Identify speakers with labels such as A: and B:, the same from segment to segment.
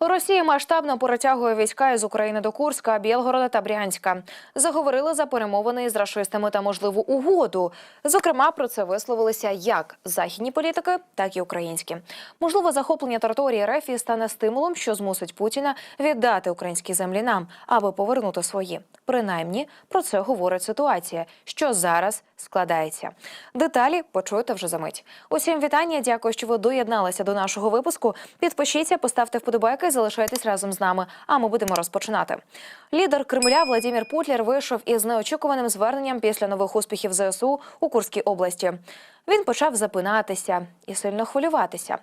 A: Росія масштабно перетягує війська із України до Курська, Білгорода та Брянська. Заговорили за перемовини із рашистами та можливу угоду. Зокрема, про це висловилися як західні політики, так і українські. Можливо, захоплення території РФ стане стимулом, що змусить Путіна віддати українські землі нам, аби повернути свої. Принаймні про це говорить ситуація, що зараз складається. Деталі почуєте вже за мить. Усім вітання. Дякую, що ви доєдналися до нашого випуску. Підпишіться, поставте вподобайки, залишайтесь разом з нами. А ми будемо розпочинати. Лідер Кремля Владимир Путлер вийшов із неочікуваним зверненням після нових успіхів ЗСУ у Курській області. Він почав запинатися і сильно хвилюватися.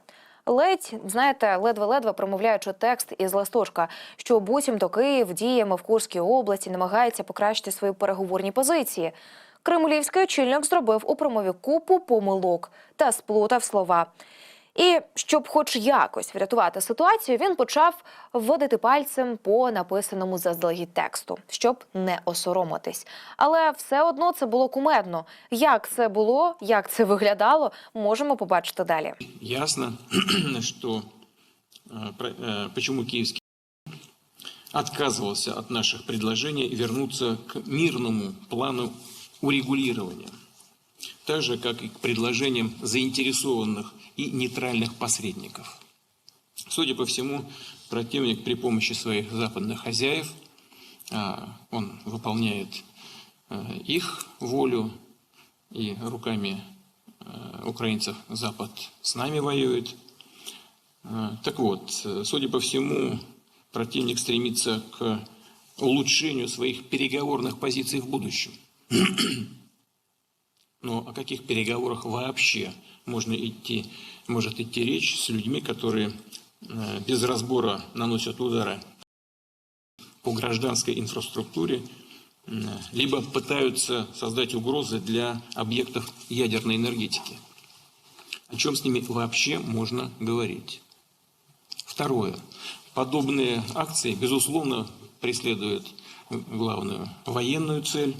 A: Ледь, знаєте, ледве-ледве промовляючи текст із листочка, що буцімто Київ діями в Курській області намагається покращити свої переговорні позиції Кремлівський очільник зробив у промові купу помилок та сплутав слова. І щоб хоч якось врятувати ситуацію, він почав вводити пальцем по написаному заздалегідь тексту, щоб не осоромитись. Але все одно це було кумедно. Як це було, як це виглядало, можемо побачити далі.
B: Ясно, что э, про- э, почему Киевский отказывался от наших предложений вернуться к мирному плану урегулирования, так же, как и к предложениям заинтересованных и нейтральных посредников. Судя по всему, противник при помощи своих западных хозяев, а, он выполняет э, их волю и руками э, украинцев Запад с нами воюет. Так вот, судя по всему, противник стремится к улучшению своих переговорных позиций в будущем. Но о каких переговорах вообще можно идти, может идти речь с людьми, которые э, без разбора наносят удары по гражданской инфраструктуре, э, либо пытаются создать угрозы для объектов ядерной энергетики. О чем с ними вообще можно говорить? Второе. Подобные акции, безусловно, преследуют главную военную цель,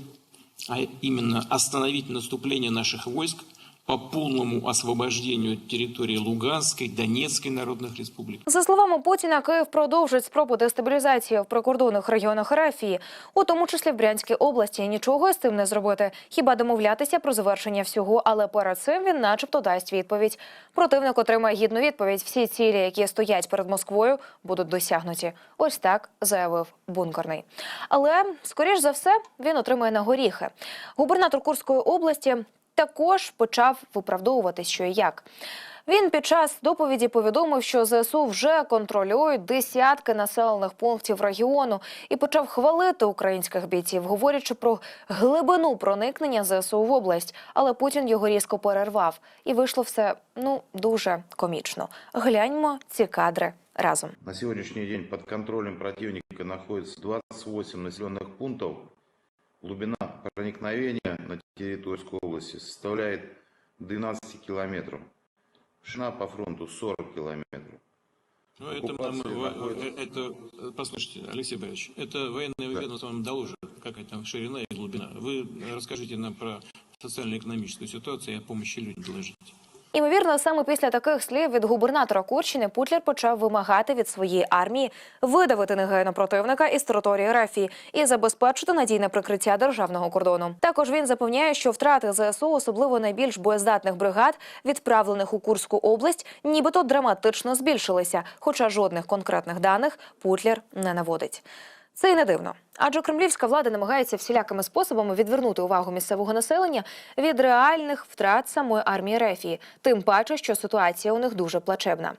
B: а именно остановить наступление наших войск по полному освобождению территории Луганской, Донецкой народных республик.
A: За словами Путіна, Київ продовжить спробу дестабілізації в прикордонних регіонах Рафії, у тому числі в Брянській області. Нічого з цим не зробити. Хіба домовлятися про завершення всього, але перед цим він, начебто, дасть відповідь. Противник отримає гідну відповідь. Всі цілі, які стоять перед Москвою, будуть досягнуті. Ось так заявив бункерний. Але скоріш за все він отримає на горіхи. Губернатор Курської області також почав виправдовуватись, що і як. Він під час доповіді повідомив, що ЗСУ вже контролюють десятки населених пунктів регіону і почав хвалити українських бійців, говорячи про глибину проникнення ЗСУ в область. Але Путін його різко перервав, і вийшло все ну дуже комічно. Гляньмо ці кадри разом.
C: На сегодняшний день под контролем противника находится 28 населенных пунктов. Глубина проникновения на территорию Курской области составляет 12 километров. Ширина по фронту 40 километров.
B: Ну, это, нам,
C: находится-
B: э, это, э, послушайте, Алексей Борисович, это военное ведомство вам доложит, какая там ширина и глубина. Вы расскажите нам про социально-экономическую ситуацию и о помощи людям доложите.
A: Імовірно, саме після таких слів від губернатора Курщини Путлер почав вимагати від своєї армії видавити негайно противника із території Рафії і забезпечити надійне прикриття державного кордону. Також він запевняє, що втрати ЗСУ, особливо найбільш боєздатних бригад, відправлених у Курську область, нібито драматично збільшилися, хоча жодних конкретних даних Путлер не наводить. Це й не дивно, адже кремлівська влада намагається всілякими способами відвернути увагу місцевого населення від реальних втрат самої армії Рефії, тим паче, що ситуація у них дуже плачевна.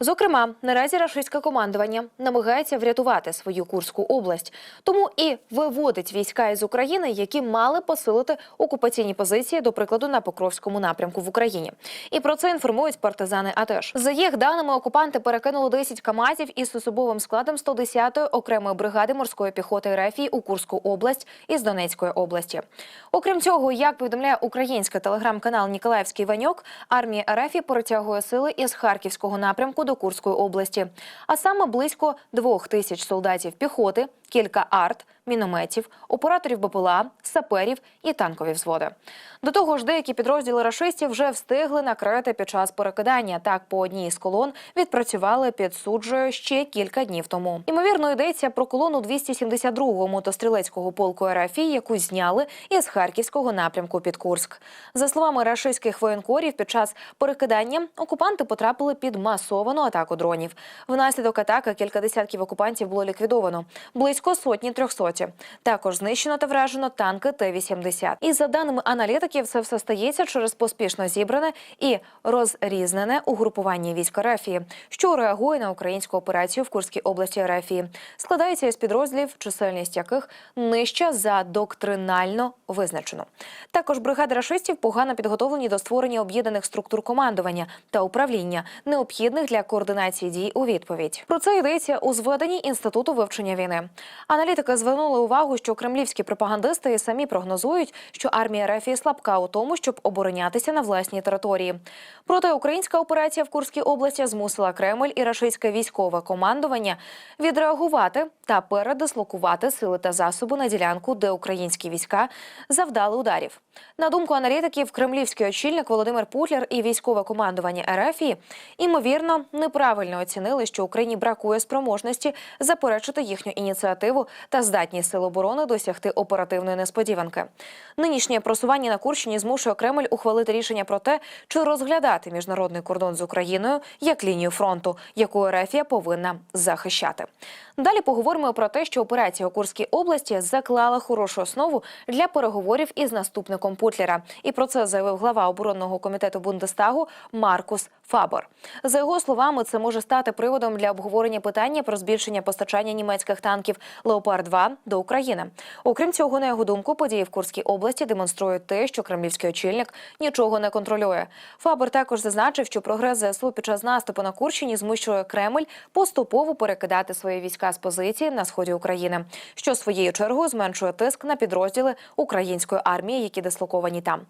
A: Зокрема, наразі рашистське командування намагається врятувати свою Курську область, тому і виводить війська із України, які мали посилити окупаційні позиції, до прикладу, на Покровському напрямку в Україні. І про це інформують партизани. АТЕШ. за їх даними, окупанти перекинули 10 камазів із особовим складом 110-ї окремої бригади морської піхоти РФ у Курську область із Донецької області. Окрім цього, як повідомляє український телеграм-канал Ніколаївський Ваньок, армія РФ перетягує сили із Харківського напрямку до Курської області, а саме близько двох тисяч солдатів піхоти, кілька арт, мінометів, операторів БПЛА, саперів і танкові взводи. До того ж, деякі підрозділи рашистів вже встигли накрити під час перекидання. Так, по одній з колон відпрацювали під суджею ще кілька днів тому. Імовірно, йдеться про колону 272-го мотострілецького полку РФІ, яку зняли із харківського напрямку під Курськ. За словами рашистських воєнкорів, під час перекидання окупанти потрапили під масовану атаку дронів. Внаслідок атаки кілька десятків окупантів було ліквідовано, близько сотні трьохсоті. Також знищено та вражено танки Т-80. І за даними аналітиків, це все стається через поспішно зібране і розрізнене угрупування військ Рефії, що реагує на українську операцію в Курській області Рефії. Складається із підрозділів, чисельність яких нижча за доктринально визначену. Також бригади рашистів погано підготовлені до створення об'єднаних структур командування та управління, необхідних для координації дій у відповідь. Про це йдеться у зведенні інституту вивчення війни. Аналітики звернули увагу, що кремлівські пропагандисти і самі прогнозують, що армія Рефії слабка у тому, щоб оборонятися на власній території. Проте українська операція в Курській області змусила Кремль і рашистське військове командування відреагувати та передислокувати сили та засоби на ділянку, де українські війська завдали ударів. На думку аналітиків, кремлівський очільник Володимир Путляр і військове командування РФ ймовірно неправильно оцінили, що Україні бракує спроможності заперечити їхню ініціативу та здатність сил оборони досягти оперативної несподіванки. Нинішнє просування на Курщині змушує Кремль ухвалити рішення про те, чи розглядати міжнародний кордон з Україною як лінію фронту, яку РФ повинна захищати. Далі поговоримо про те, що операція у Курській області заклала хорошу основу для переговорів із наступником Путлера. І про це заявив глава оборонного комітету Бундестагу Маркус Фабор. За його словами, це може стати приводом для обговорення питання про збільшення постачання німецьких танків Леопард 2 до України. Окрім цього, на його думку, події в Курській області демонструють те, що кремлівський очільник нічого не контролює. Фабер також зазначив, що прогрес ЗСУ під час наступу на Курщині змушує Кремль поступово перекидати свої війська з позиції на сході України, що своєю чергою зменшує тиск на підрозділи української армії, які дислоковані там.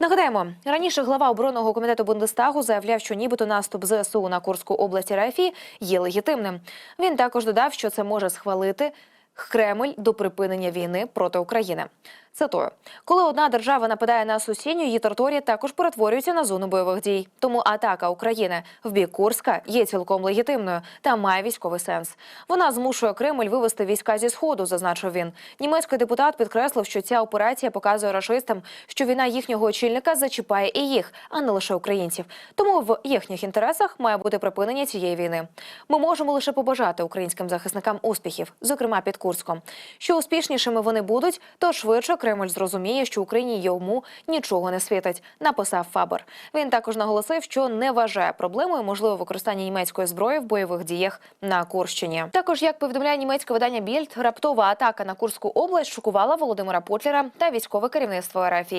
A: Нагадаємо, раніше глава оборонного комітету Бундестагу заявляв, що нібито наступ ЗСУ на Курську область РФ є легітимним. Він також додав, що це може схвалити Кремль до припинення війни проти України. Цитую, коли одна держава нападає на сусідню, її територія також перетворюється на зону бойових дій. Тому атака України в бік Курська є цілком легітимною та має військовий сенс. Вона змушує Кремль вивести війська зі сходу, зазначив він. Німецький депутат підкреслив, що ця операція показує рашистам, що війна їхнього очільника зачіпає і їх, а не лише українців. Тому в їхніх інтересах має бути припинення цієї війни. Ми можемо лише побажати українським захисникам успіхів, зокрема під Курском. Що успішнішими вони будуть, то швидше Кремль зрозуміє, що Україні йому нічого не світить. Написав Фабер. Він також наголосив, що не вважає проблемою можливе використання німецької зброї в бойових діях на Курщині. Також, як повідомляє німецьке видання Більд, раптова атака на Курську область шокувала Володимира Путлера та військове керівництво РФ.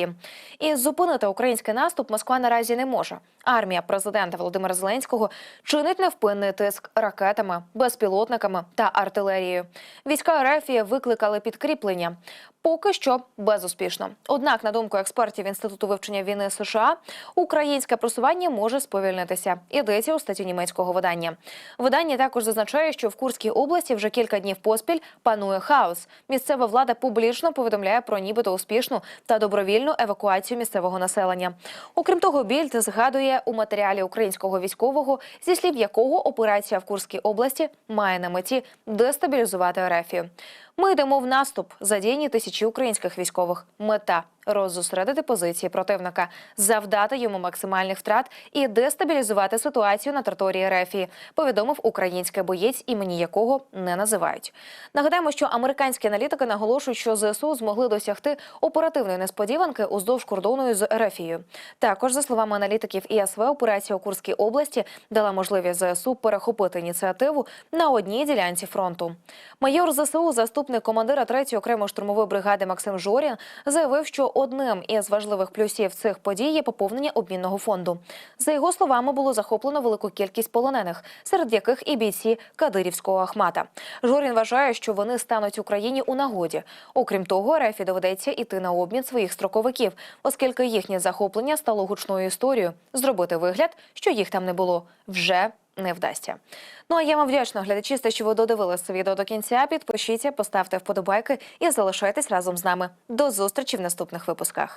A: І зупинити український наступ Москва наразі не може. Армія президента Володимира Зеленського чинить невпинний тиск ракетами, безпілотниками та артилерією. Війська РФ викликали підкріплення. Поки що безуспішно. Однак, на думку експертів інституту вивчення війни США, українське просування може сповільнитися. Йдеться у статті німецького видання. Видання також зазначає, що в Курській області вже кілька днів поспіль панує хаос. Місцева влада публічно повідомляє про нібито успішну та добровільну евакуацію місцевого населення. Окрім того, більд згадує у матеріалі українського військового, зі слів якого операція в Курській області має на меті дестабілізувати Ерефію. Ми йдемо в наступ, задіяні тисячі українських військових. Мета роззосередити позиції противника, завдати йому максимальних втрат і дестабілізувати ситуацію на території Рефії, повідомив український боєць, імені якого не називають. Нагадаємо, що американські аналітики наголошують, що ЗСУ змогли досягти оперативної несподіванки уздовж кордону з Рефією. Також, за словами аналітиків ІСВ, операція у Курській області дала можливість ЗСУ перехопити ініціативу на одній ділянці фронту. Майор ЗСУ, заступник командира 3-ї окремої штурмової бригади Максим Жорін, заявив, що одним із важливих плюсів цих подій є поповнення обмінного фонду. За його словами, було захоплено велику кількість полонених, серед яких і бійці Кадирівського Ахмата. Жорін вважає, що вони стануть Україні у нагоді. Окрім того, Рефі доведеться іти на обмін своїх строковиків, оскільки їхнє захоплення стало гучною історією. Зробити вигляд, що їх там не було, вже не вдасться. Ну а я вам вдячна, глядачі, за що ви додивилися відео до кінця. Підпишіться, поставте вподобайки і залишайтесь разом з нами. До зустрічі в наступних випусках.